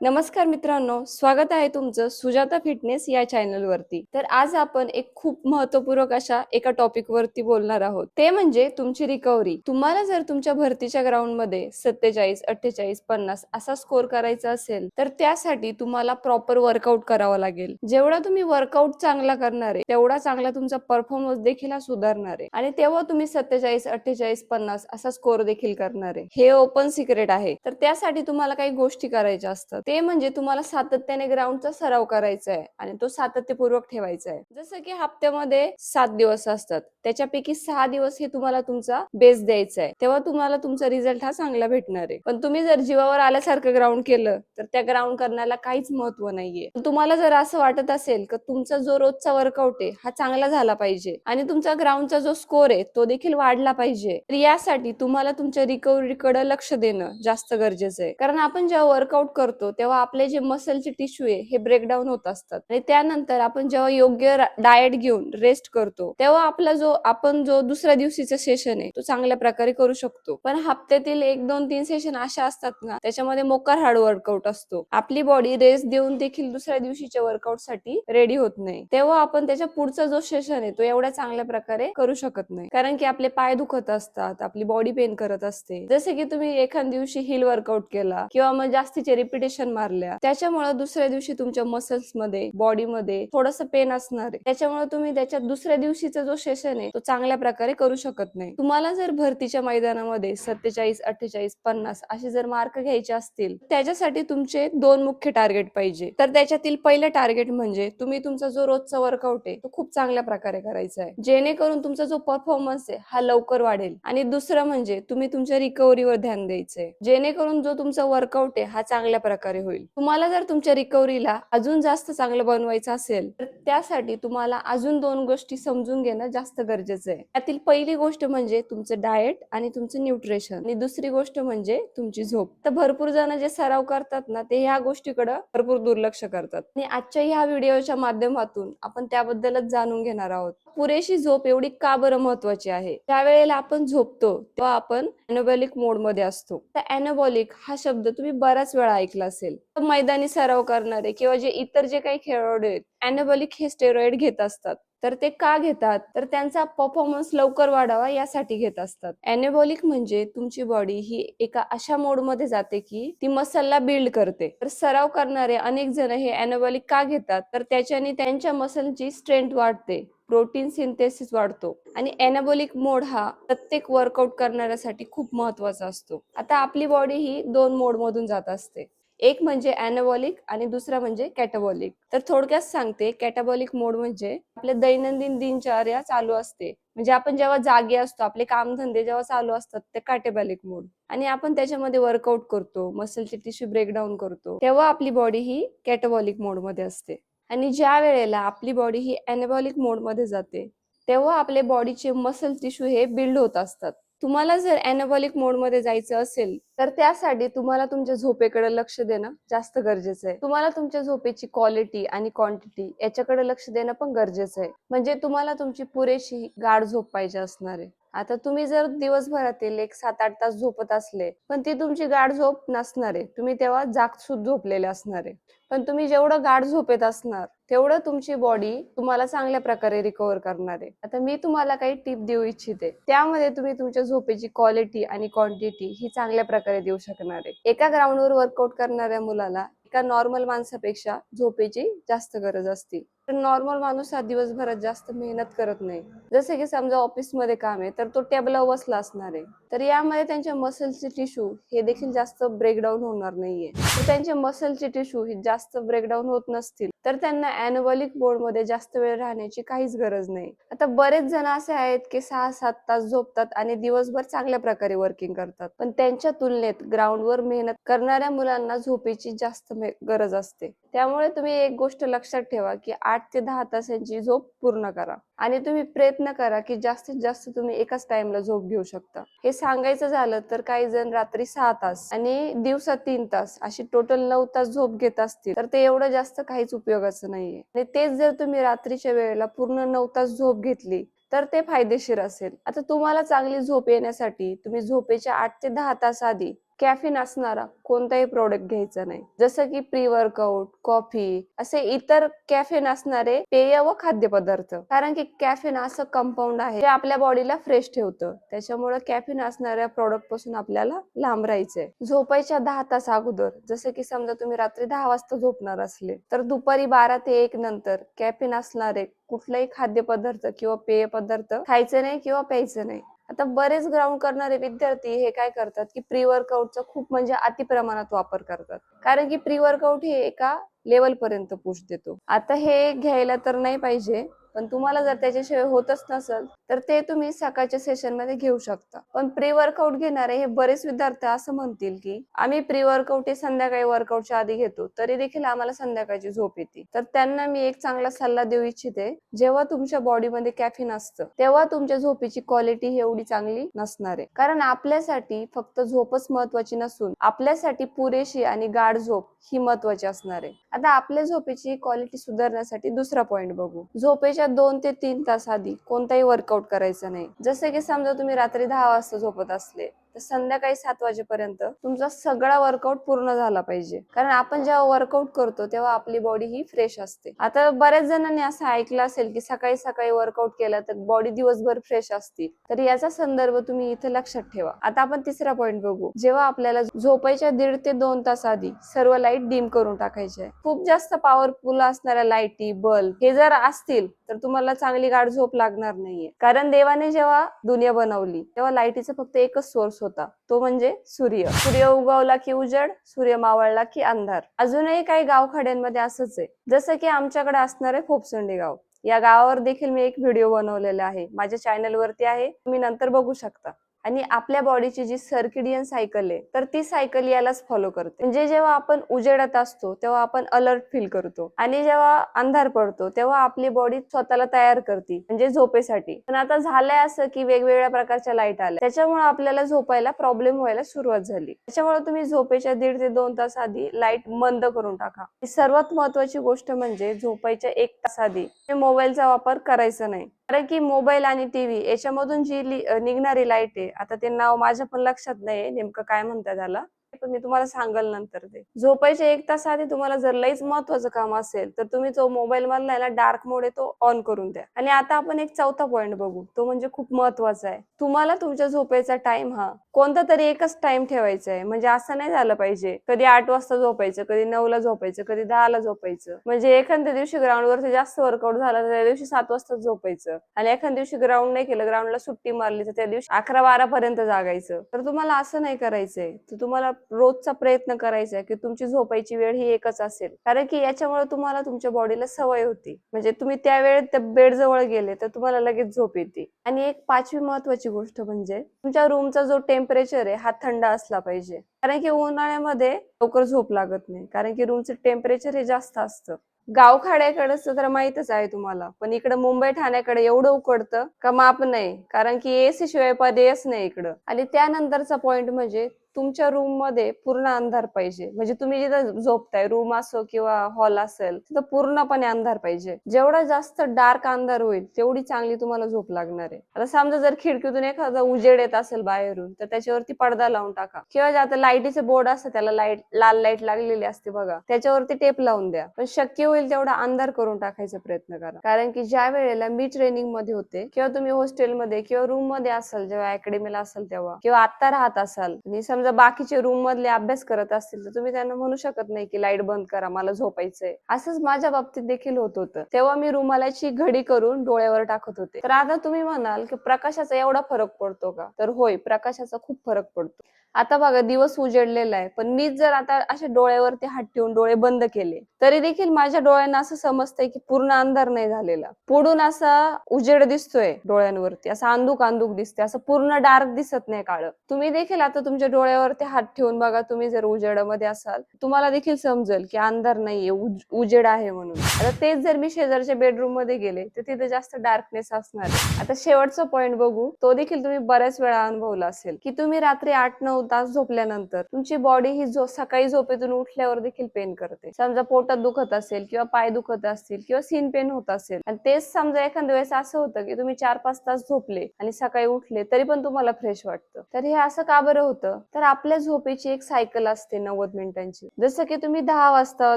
नमस्कार मित्रांनो स्वागत आहे तुमचं सुजाता फिटनेस या चॅनल वरती. तर आज आपण एक खूप महत्वपूर्वक अशा एका टॉपिक वरती बोलणार आहोत. ते म्हणजे तुमची रिकव्हरी तुम्हाला जर तुमच्या भरतीच्या ग्राउंडमध्ये सत्तेचाळीस अठ्ठेचाळीस पन्नास असा स्कोर करायचा असेल तर त्यासाठी तुम्हाला प्रॉपर वर्कआउट करावं लागेल. जेवढा तुम्ही वर्कआउट चांगला करणार आहे तेवढा चांगला तुमचा परफॉर्मन्स देखील हा सुधारणार आहे. आणि तेव्हा तुम्ही सत्तेचाळीस अठ्ठेचाळीस पन्नास असा स्कोर देखील करणार आहे. हे ओपन सिक्रेट आहे. तर त्यासाठी तुम्हाला काही गोष्टी करायच्या असतात. ते म्हणजे तुम्हाला सातत्याने ग्राउंडचा सराव करायचा आहे आणि तो सातत्यपूर्वक ठेवायचा आहे. जसं की हप्त्यामध्ये सात दिवस असतात. त्याच्यापैकी सहा दिवस हे तुम्हाला तुमचा बेस द्यायचा आहे. तेव्हा तुम्हाला तुमचा रिझल्ट हा चांगला भेटणार आहे. पण तुम्ही जर जीवावर आल्यासारखं ग्राउंड केलं तर त्या ग्राउंड करण्याला काहीच महत्त्व नाहीये. पण तुम्हाला जर असं वाटत असेल की तुमचा जो रोजचा वर्कआउट आहे हा चांगला झाला पाहिजे. आणि तुमचा ग्राउंडचा जो स्कोर आहे तो देखील वाढला पाहिजे. तर यासाठी तुम्हाला तुमच्या रिकव्हरीकडे लक्ष देणं जास्त गरजेचं आहे. कारण आपण जेव्हा वर्कआउट करतो तेव्हा आपले जे मसलचे टिश्यू आहे हे ब्रेकडाऊन होत असतात. आणि त्यानंतर आपण जेव्हा योग्य डाएट घेऊन रेस्ट करतो तेव्हा आपला जो आपण जो दुसऱ्या दिवशीचा सेशन आहे तो चांगल्या प्रकारे करू शकतो. पण हप्त्यातील एक दोन तीन सेशन अशा असतात ना त्याच्यामध्ये मोकार हार्ड वर्कआउट असतो. आपली बॉडी रेस्ट देऊन देखील दुसऱ्या दिवशीच्या वर्कआउटसाठी रेडी होत नाही. तेव्हा आपण त्याच्या पुढचा जो सेशन आहे तो एवढ्या चांगल्या प्रकारे करू शकत नाही. कारण की आपले पाय दुखत असतात आपली बॉडी पेन करत असते. जसे की तुम्ही एखाद दिवशी हिल वर्कआउट केला किंवा मग जास्तीचे रिपिटेशन मारल्या. त्याच्यामुळे दुसऱ्या दिवशी तुमच्या मसल्समध्ये बॉडी मध्ये थोडस पेन असणार आहे. त्याच्यामुळे तुम्ही त्याच्या दुसऱ्या दिवशीचा जो सेशन आहे तो चांगल्या प्रकारे करू शकत नाही. तुम्हाला जर भरतीच्या मैदानामध्ये सत्तेचाळीस अठ्ठेचाळीस पन्नास असे जर मार्क घ्यायचे असतील त्याच्यासाठी तुमचे दोन मुख्य टार्गेट पाहिजे. तर त्याच्यातील पहिलं टार्गेट म्हणजे तुम्ही तुमचा जो रोजचा वर्कआउट आहे तो खूप चांगल्या प्रकारे करायचा आहे. जेणेकरून तुमचा जो परफॉर्मन्स आहे हा लवकर वाढेल. आणि दुसरं म्हणजे तुम्ही तुमच्या रिकव्हरीवर ध्यान द्यायचंय. जेणेकरून जो तुमचा वर्कआउट आहे हा चांगल्या प्रकारे होईल. तुम्हाला जर तुमच्या रिकव्हरीला अजून जास्त चांगलं बनवायचं असेल तर त्यासाठी तुम्हाला अजून दोन गोष्टी समजून घेणं जास्त गरजेचं आहे. त्यातील पहिली गोष्ट म्हणजे तुमचं डाएट आणि तुमचं न्यूट्रिशन आणि दुसरी गोष्ट म्हणजे तुमची झोप. तर भरपूर जण जे सराव करतात ना ते ह्या गोष्टीकडे भरपूर दुर्लक्ष करतात. आणि आजच्या ह्या व्हिडिओच्या माध्यमातून आपण त्याबद्दलच जाणून घेणार आहोत. पुरेशी झोप एवढी का बरं महत्वाची आहे? ज्या वेळेला आपण झोपतो तेव्हा आपण अॅनोबॉलिक मोडमध्ये असतो. तर अॅनोबॉलिक हा शब्द तुम्ही बऱ्याच वेळा ऐकला असेल. तर मैदानी सराव करणारे किंवा जे इतर जे काही खेळाडू आहेत अॅनोबॉलिक हे स्टेरॉइड घेत असतात. तर ते का घेतात? तर त्यांचा परफॉर्मन्स लवकर वाढावा यासाठी घेत असतात. अॅनेबॉलिक म्हणजे तुमची बॉडी ही एका अशा मोडमध्ये जाते की ती मसलला बिल्ड करते. तर सराव करणारे अनेक जण हे एनेबॉलिक का घेतात? तर त्याच्याने त्यांच्या मसलची स्ट्रेंथ वाढते. प्रोटीन सिंथेसिस वाढतो. आणि एनाबोलिक मोड हा प्रत्येक वर्कआउट करणाऱ्यासाठी खूप महत्त्वाचा असतो. आता आपली बॉडी ही दोन मोड मधून जात असते. एक म्हणजे अॅनाबॉलिक आणि दुसरा म्हणजे कॅटाबॉलिक तर थोडक्यात सांगते कॅटाबॉलिक मोड म्हणजे आपले दैनंदिन दिनचर्या चालू असते. म्हणजे आपण जेव्हा जागे असतो आपले कामधंदे जेव्हा चालू असतात ते कॅटेबॉलिक मोड आणि आपण त्याच्यामध्ये वर्कआउट करतो मसलचे टिश्यू ब्रेकडाऊन करतो तेव्हा आपली बॉडी ही कॅटाबॉलिक मोडमध्ये असते. आणि ज्या वेळेला आपली बॉडी ही अॅनाबॉलिक मोडमध्ये जाते तेव्हा आपले बॉडीचे मसल टिश्यू हे बिल्ड होत असतात. तुम्हाला जर अॅनाबॉलिक मोडमध्ये जायचं असेल तर त्यासाठी तुम्हाला तुमच्या झोपेकडे लक्ष देणं जास्त गरजेचं आहे. तुम्हाला तुमच्या झोपेची क्वालिटी आणि क्वांटिटी याच्याकडे लक्ष देणं पण गरजेचं आहे. म्हणजे तुम्हाला तुमची पुरेशी गाढ झोप पाहिजे असणार आहे. आता तुम्ही जर दिवसभरातील एक सात आठ तास झोपत असले पण ती तुमची गाढ झोप नसणार आहे. तुम्ही तेव्हा जागसूद झोपलेले असणार आहे. पण तुम्ही जेवढं गाढ झोपेत असणार तेवढं तुमची बॉडी तुम्हाला चांगल्या प्रकारे रिकव्हर करणार आहे. आता मी तुम्हाला काही टिप देऊ इच्छिते. त्यामध्ये तुम्ही तुमच्या झोपेची क्वालिटी आणि क्वांटिटी ही चांगल्या प्रकारे देऊ शकणार आहे. एका ग्राउंडवर वर्कआउट करणाऱ्या मुलाला एका नॉर्मल माणसापेक्षा झोपेची जास्त गरज असते. तर नॉर्मल माणूस हा दिवसभरात जास्त मेहनत करत नाही. जसे की समजा ऑफिसमध्ये काम आहे तर तो टेबलावर बसला असणार आहे. तर यामध्ये त्यांच्या मसलचे टिश्यू हे देखील जास्त ब्रेकडाऊन होणार नाहीये. तर त्यांचे मसलचे टिश्यू हे जास्त ब्रेकडाऊन होत नसतील तर त्यांना अॅनोबॉलिक बोर्डमध्ये जास्त वेळ राहण्याची काहीच गरज नाही. आता बरेच जण असे आहेत की सहा सात तास झोपतात आणि दिवसभर चांगल्या प्रकारे वर्किंग करतात. पण त्यांच्या तुलनेत ग्राउंडवर मेहनत करणाऱ्या मुलांना झोपेची जास्त मे- गरज असते. त्यामुळे तुम्ही एक गोष्ट लक्षात ठेवा की आठ आठ ते दहा तासांची झोप पूर्ण करा. आणि तुम्ही प्रयत्न करा की जास्तीत जास्त तुम्ही एकाच टाइमला झोप घेऊ शकता. हे सांगायचं झालं तर काही जण रात्री सहा तास आणि दिवसा तीन तास अशी टोटल नऊ तास झोप घेत असतील तर ते एवढं जास्त काहीच उपयोगाचं नाहीये. आणि तेच जर तुम्ही रात्रीच्या वेळेला पूर्ण नऊ तास झोप घेतली तर ते फायदेशीर असेल. आता तुम्हाला चांगली झोप येण्यासाठी तुम्ही झोपेच्या आठ ते दहा तास आधी कॅफिन असणारा कोणताही प्रोडक्ट घ्यायचा नाही. जसं की प्री वर्कआउट कॉफी असे इतर कॅफिन असणारे पेय व खाद्यपदार्थ. कारण की कॅफिन असं कंपाऊंड आहे जे आपल्या बॉडीला फ्रेश ठेवतं. त्याच्यामुळे कॅफिन असणाऱ्या प्रोडक्टपासून आपल्याला लांब राहायचंय. झोपायच्या दहा तास अगोदर जसं की समजा तुम्ही रात्री दहा वाजता झोपणार असले तर दुपारी बारा ते एक नंतर कॅफिन असणारे कुठलाही खाद्यपदार्थ किंवा पेय पदार्थ खायचे नाही किंवा प्यायचं नाही. आता बरेच ग्राउंड करणारे विद्यार्थी हे काय करतात की प्री वर्कआउटचा खूप म्हणजे अति प्रमाणात वापर करतात. कारण की प्री वर्कआउट हे एका लेवल पर्यंत पुश देतो. आता हे घ्यायला तर नाही पाहिजे पण तुम्हाला जर त्याच्याशिवाय होतच नसेल तर ते तुम्ही सकाळच्या सेशनमध्ये घेऊ शकता. पण प्री वर्कआउट घेणारे हे बरेच विद्यार्थी असं म्हणतील की आम्ही प्री वर्कआउट हे संध्याकाळी वर्कआउटच्या आधी घेतो तरी देखील आम्हाला संध्याकाळची झोप येते. तर त्यांना मी एक चांगला सल्ला देऊ इच्छिते जेव्हा तुमच्या बॉडीमध्ये कॅफिन असतं तेव्हा तुमच्या झोपेची क्वालिटी ही एवढी चांगली नसणार. आहे कारण आपल्यासाठी फक्त झोपच महत्वाची नसून आपल्यासाठी पुरेशी आणि गाढ झोप ही महत्वाची असणार. आहे आता आपल्या झोपेची क्वालिटी सुधारण्यासाठी दुसरा पॉइंट बघू. झोपेच्या दोन ते तीन तास आधी कोणताही वर्कआउट करायचं नाही. जसं की समजा तुम्ही रात्री दहा वाजता झोपत असले तर संध्याकाळी सात वाजेपर्यंत तुमचा सगळा वर्कआउट पूर्ण झाला पाहिजे. कारण आपण जेव्हा वर्कआउट करतो तेव्हा आपली बॉडी ही फ्रेश असते. आता बऱ्याच जणांनी असं ऐकलं असेल की सकाळी सकाळी वर्कआउट केलं तर बॉडी दिवसभर फ्रेश असते. तर याचा संदर्भ तुम्ही इथे लक्षात ठेवा. आता आपण तिसरा पॉइंट बघू. जेव्हा आपल्याला झोपायच्या दीड ते दोन तास आधी सर्व लाइट डिम करून टाकायचे आहे. खूप जास्त पॉवरफुल असणाऱ्या लाईटी बल्ब हे जर असतील तर तुम्हाला चांगली गाढ झोप लागणार नाहीये. कारण देवाने जेव्हा दुनिया बनवली तेव्हा लाईटीचा फक्त एकच सोर्स होता. तो म्हणजे सूर्य. सूर्य उगवला की उजड सूर्य मावळला की अंधार. अजूनही काही गावखाड्यांमध्ये असंच आहे. जसं की आमच्याकडे असणारे फोपसंडी गाव. या गावावर देखील मी एक व्हिडिओ बनवलेला आहे. माझ्या चॅनल वरती आहे. तुम्ही नंतर बघू शकता. आणि आपल्या बॉडीची जी सर्किडियन सायकल आहे तर ती सायकल यालाच फॉलो करते. म्हणजे जेव्हा आपण उजेडात असतो तेव्हा आपण अलर्ट फील करतो. आणि जेव्हा अंधार पडतो तेव्हा आपली बॉडी स्वतःला तयार करते म्हणजे झोपेसाठी. पण आता झालंय असं की वेगवेगळ्या प्रकारच्या लाइट आल्या. त्याच्यामुळे आपल्याला झोपायला प्रॉब्लेम व्हायला सुरुवात झाली. त्याच्यामुळे तुम्ही झोपेच्या दीड ते दोन तास आधी लाइट बंद करून टाका. सर्वात महत्वाची गोष्ट म्हणजे झोपायच्या एक तास आधी. म्हणजे मोबाईलचा वापर करायचा नाही. कारण की मोबाईल आणि टीव्ही याच्यामधून जी निघणारी लाइट आहे आता ते नाव माझ्या पण लक्षात नाही नेमकं काय म्हणतात त्याला. पण मी तुम्हाला सांगाल नंतर ते. झोपायच्या एक तास आधी तुम्हाला जर लईच महत्वाचं काम असेल तर तुम्ही जो मोबाईल मधला याला डार्क मोड आहे तो ऑन करून द्या. आणि आता आपण एक चौथा पॉइंट बघू. तो म्हणजे खूप महत्त्वाचा आहे. तुम्हाला तुमच्या झोपेचा टाइम हा कोणता तरी एकच टाइम ठेवायचा आहे. म्हणजे असं नाही झालं पाहिजे. कधी आठ वाजता झोपायचं कधी नऊ ला झोपायचं कधी दहा ला झोपायचं. म्हणजे एखाद्या दिवशी ग्राउंड वरती जास्त वर्कआउट झाला तर त्या दिवशी सात वाजता झोपायचं. आणि एखाद्या दिवशी ग्राउंड नाही केलं ग्राउंडला सुट्टी मारली तर त्या दिवशी अकरा बारा पर्यंत जागायचं. तर तुम्हाला असं नाही करायचंय. तर तुम्हाला रोजचा प्रयत्न करायचा आहे की तुमची झोपायची वेळ ही एकच असेल. कारण की याच्यामुळे तुम्हाला तुमच्या बॉडीला सवय होती. म्हणजे तुम्ही त्या वेळेत त्या बेड जवळ गेले तर तुम्हाला लगेच झोप येते. आणि एक पाचवी महत्वाची गोष्ट म्हणजे तुमच्या रूमचा जो टेम्परेचर आहे हा थंड असला पाहिजे. कारण की उन्हाळ्यामध्ये लवकर झोप लागत नाही. कारण की रूमचं टेम्परेचर हे जास्त असतं. गावखाड्याकडेच तर माहितच आहे तुम्हाला. पण इकडं मुंबई ठाण्याकडे एवढं उकडतं का माप नाही. कारण की एसी शिवाय पर्यायच नाही इकडं. आणि त्यानंतरचा पॉइंट म्हणजे तुमच्या रूममध्ये पूर्ण अंधार पाहिजे. म्हणजे तुम्ही जिथं झोपताय रूम असो किंवा हॉल असेल तिथं पूर्णपणे अंधार पाहिजे. जेवढा जास्त डार्क अंधार होईल तेवढी चांगली तुम्हाला झोप लागणार आहे. आता समजा जर खिडकीतून एखादा उजेड येत असेल बाहेरून तर त्याच्यावरती पडदा लावून टाका. किंवा जे आता लाईटीचे बोर्ड असतं त्याला लाइट लाल लाइट लागलेली असते बघा त्याच्यावरती टेप लावून द्या. पण शक्य होईल तेवढा अंधार करून टाकायचा प्रयत्न करा. कारण की ज्या वेळेला मी ट्रेनिंगमध्ये होते किंवा तुम्ही हॉस्टेलमध्ये किंवा रूममध्ये असाल जेव्हा अकॅडमीला असाल तेव्हा किंवा आता राहत असाल आणि समजा बाकीचे रूम मधले अभ्यास करत असतील तर तुम्ही त्यांना म्हणू शकत नाही की लाइट बंद करा मला झोपायचंय. असंच माझ्या बाबतीत देखील होत होतं. तेव्हा मी रुमालाची घडी करून डोळ्यावर टाकत होते. तर आता तुम्ही म्हणाल की प्रकाशाचा एवढा फरक पडतो का? तर होय प्रकाशाचा खूप फरक पडतो. आता बघा दिवस उजेडलेला आहे पण मीच जर आता अशा डोळ्यावरती हात ठेवून डोळे बंद केले तरी देखील माझ्या डोळ्यांना असं समजतंय की पूर्ण अंधार नाही झालेला. पुढून असा उजेड दिसतोय डोळ्यांवरती असं अंधुक अंधुक दिसते असं पूर्ण डार्क दिसत नाही काळ. तुम्ही देखील आता तुमच्या डोळ्यावरती हात ठेवून बघा तुम्ही जर उजेडामध्ये असाल. तुम्हाला देखील समजेल की अंधार नाहीये उजेड आहे म्हणून. आता तेच जर मी शेजारच्या बेडरूममध्ये गेले तर तिथे जास्त डार्कनेस असणार आता शेवटचा पॉइंट बघू. तो देखील तुम्ही बऱ्याच वेळा अनुभवला असेल की तुम्ही रात्री आठ नऊ तास झोपल्यानंतर तुमची बॉडी ही जो सकाळी झोपेतून उठल्यावर देखील पेन करते. समजा पोटात दुखत असेल किंवा पाय दुखत असतील किंवा सीन पेन होत असेल. आणि तेच समजा एखाद्या वेळेस असं होतं की तुम्ही चार पाच तास झोपले आणि सकाळी उठले तरी पण तुम्हाला फ्रेश वाटतं. तर हे असं का बरं होतं? तर तर आपल्या झोपेची एक सायकल असते नव्वद मिनिटांची. जसं की तुम्ही दहा वाजता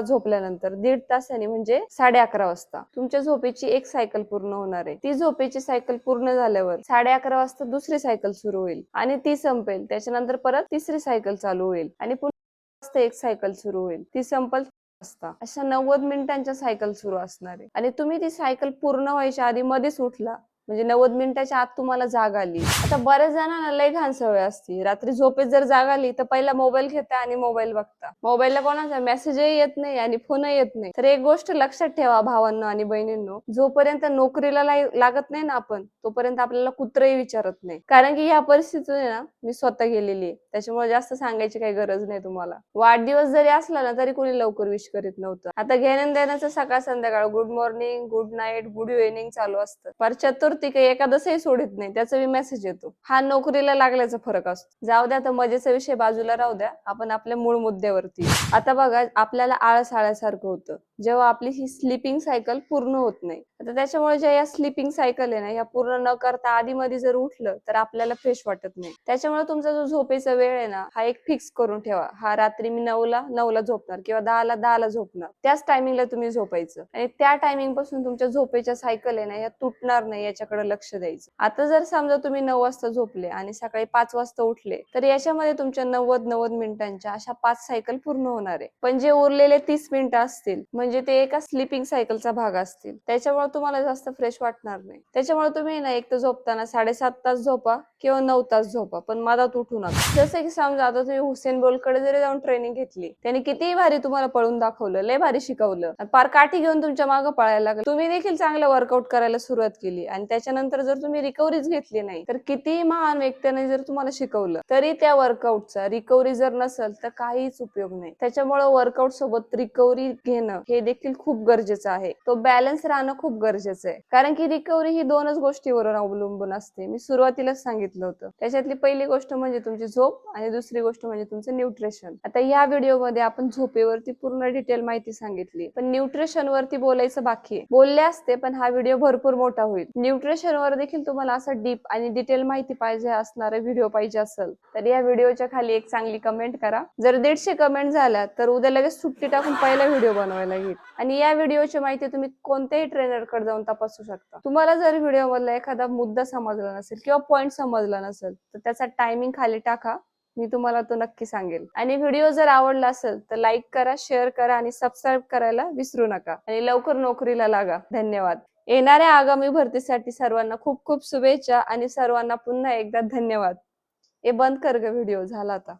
झोपल्यानंतर दीड तासाने म्हणजे साडे अकरा वाजता. तुमच्या झोपेची एक सायकल पूर्ण होणार आहे. ती झोपेची सायकल पूर्ण झाल्यावर साडे अकरा वाजता दुसरी सायकल सुरू होईल आणि ती संपेल. त्याच्यानंतर परत तिसरी सायकल चालू होईल आणि पुन्हा एक सायकल सुरू होईल. ती संपल असता अशा नव्वद मिनिटांच्या सायकल सुरू असणार आहे. आणि तुम्ही ती सायकल पूर्ण व्हायच्या आधी मध्येच उठला. म्हणजे नव्वद मिनिटाच्या आत तुम्हाला जाग आली. आता बऱ्याच जणांना लय घाण सवय असते. रात्री झोपेत जर जाग आली तर पहिला मोबाईल घेता आणि मोबाईल बघता. मोबाईलला कोणाचा मेसेजही येत नाही आणि फोनही येत नाही. तर एक गोष्ट लक्षात ठेवा भावांनो आणि बहिणींनो जोपर्यंत नोकरीला लागत नाही ना आपण तोपर्यंत आपल्याला कुत्रही विचारत नाही. कारण की या परिस्थितीत आहे ना मी स्वतः गेलेली आहे. त्याच्यामुळे जास्त सांगायची काही गरज नाही तुम्हाला. वाढदिवस जरी असला ना तरी कोणी लवकर विश करीत नव्हतं. आता घेण्या देण्याचं सकाळ संध्याकाळ good morning good night good evening चालू असतं. पर करते काही एखादसही सोडित नाही त्याचा मी मेसेज येतो. हा नोकरीला लागल्याचा फरक असतो. जाऊ द्या तर मजेचा विषय बाजूला राहू द्या. आपण आपल्या मूळ मुद्द्यावरती आता बघा आपल्याला आळस आळ्यासारखं होतं. जेव्हा आपली ही स्लीपिंग सायकल पूर्ण होत नाही. आता त्याच्यामुळे ज्या या स्लीपिंग सायकल आहे ना या पूर्ण न करता आधी मध्ये जर उठलं तर आपल्याला फ्रेश वाटत नाही. त्याच्यामुळे तुमचा जो झोपेचा वेळ आहे ना हा एक फिक्स करून ठेवा. हा रात्री मी नऊला नऊला झोपणार किंवा दहाला दहाला झोपणार. त्याच टायमिंगला तुम्ही झोपायचं. आणि त्या टायमिंगपासून तुमच्या झोपेच्या सायकल आहे ना या तुटणार नाही याच्याकडे लक्ष द्यायचं. आता जर समजा तुम्ही नऊ वाजता झोपले आणि सकाळी पाच वाजता उठले तर याच्यामध्ये तुमच्या नव्वद नव्वद मिनिटांच्या अशा पाच सायकल पूर्ण होणार आहे. पण जे उरलेले तीस मिनिटं असतील म्हणजे ते एका स्लीपिंग सायकलचा भाग असतील. त्याच्यामुळे तुम्हाला जास्त फ्रेश वाटणार नाही. त्याच्यामुळे तुम्ही ना एक तर झोपताना साडेसात तास झोपा किंवा नऊ तास झोपा पण मधात उठू नका. जसं की समजा आता तुम्ही हुसेन बोलकडे जरी जाऊन ट्रेनिंग घेतली त्यांनी कितीही भारी तुम्हाला पळून दाखवलं लय भारी शिकवलं आणि पार काठी घेऊन तुमच्या मागे पळायला लागलं. तुम्ही देखील चांगलं वर्कआउट करायला सुरुवात केली आणि त्याच्यानंतर जर तुम्ही रिकव्हरीच घेतली नाही तर कितीही महान व्यक्तीने जर तुम्हाला शिकवलं तरी त्या वर्कआउटचा रिकव्हरी जर नसेल तर काहीच उपयोग नाही. त्याच्यामुळे वर्कआउट सोबत रिकव्हरी घेणं हे देखील खूप गरजेचं आहे. तो बॅलन्स राहणं खूप गरजेचं आहे. कारण की रिकव्हरी ही दोनच गोष्टीवरून अवलंबून असते. मी सुरुवातीलाच सांगितलं होतं. त्याच्यातली पहिली गोष्ट म्हणजे तुमची झोप आणि दुसरी गोष्ट म्हणजे तुमचं न्यूट्रिशन आता या व्हिडिओमध्ये आपण झोपेवरती पूर्ण डिटेल माहिती सांगितली. पण न्यूट्रिशन वरती बोलायचं बाकी आहे. बोलले असते पण हा व्हिडिओ भरपूर मोठा होईल. न्यूट्रिशन वर देखील तुम्हाला असं डीप आणि डिटेल माहिती पाहिजे असणारा व्हिडिओ पाहिजे असेल तर या व्हिडिओच्या खाली एक चांगली कमेंट करा. जर दीडशे कमेंट झाल्या तर उद्या लगेच सुट्टी टाकून पहिला व्हिडिओ बनवायला घेईल आणि या व्हिडिओची माहिती तुम्ही कोणत्याही ट्रेनर कडे जाऊन तपासू शकता. तुम्हाला जर व्हिडिओ मधला एखादा मुद्दा समजला नसेल किंवा पॉईंट समजला नसेल तर त्याचा टायमिंग खाली टाका. मी तुम्हाला तो नक्की सांगेल. आणि व्हिडिओ जर आवडला असेल तर लाईक करा शेअर करा आणि सबस्क्राईब करायला विसरू नका. आणि लवकर नोकरीला लागा. धन्यवाद. येणाऱ्या आगामी भरतीसाठी सर्वांना खूप खूप शुभेच्छा आणि सर्वांना पुन्हा एकदा धन्यवाद. हे बंद कर ग व्हिडिओ. झाला आता.